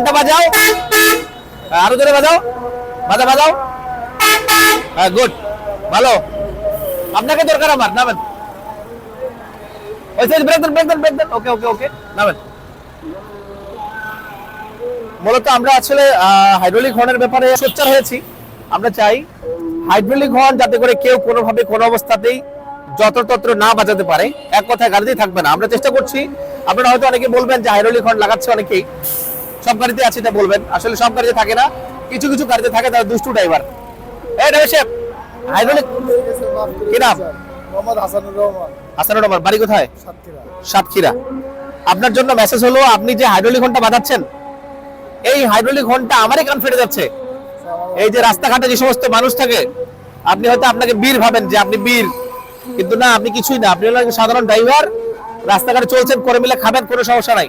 হর্নটা বাজাও। হ্যাঁ, আরও জোরে বাজাও। বাজা বাজাও। হ্যাঁ গুড। ভালো। আপনাকে দরকার আমার নামেন। ওই ব্রেক দেন ব্রেক দেন ব্রেক দেন। ওকে ওকে ওকে নামেন। মূলত আমরা আসলে হাইড্রোলিক হর্নের ব্যাপারে সোচ্চার হয়েছি। আমরা চাই হাইড্রোলিক হর্ন যাতে করে কেউ কোনোভাবে কোনো অবস্থাতেই যত্রতত্র না বাজাতে পারে। এক কথায় গাড়িতেই থাকবে না। আমরা চেষ্টা করছি। আপনারা হয়তো অনেকে বলবেন যে হাইড্রোলিক হর্ন লাগাচ্ছে অনেকেই। সব গাড়িতে আছে এটা বলবেন। আসলে সব গাড়িতে থাকে না কিছু কিছু গাড়িতে থাকে তারা দুষ্টু ড্রাইভার এই ড্রাইভার সাহেব হাইড্রোলিক কি নাম? মোহাম্মদ হাসানুর রহমান। হাসানুর রহমান বাড়ি কোথায়? সাতক্ষীরা। সাতক্ষীরা। আপনার জন্য মেসেজ হলো আপনি যে হাইড্রোলিক হর্নটা বাজাচ্ছেন এই হাইড্রোলিক হর্নটা আমারই কান ফেটে যাচ্ছে। এই যে রাস্তাঘাটে যে সমস্ত মানুষ থাকে আপনি হয়তো আপনাকে বীর ভাবেন যে আপনি বীর। কিন্তু না আপনি কিছুই না আপনি সাধারণ ড্রাইভার রাস্তাঘাটে চলছেন করে মিলে খাবেন কোনো সমস্যা নাই।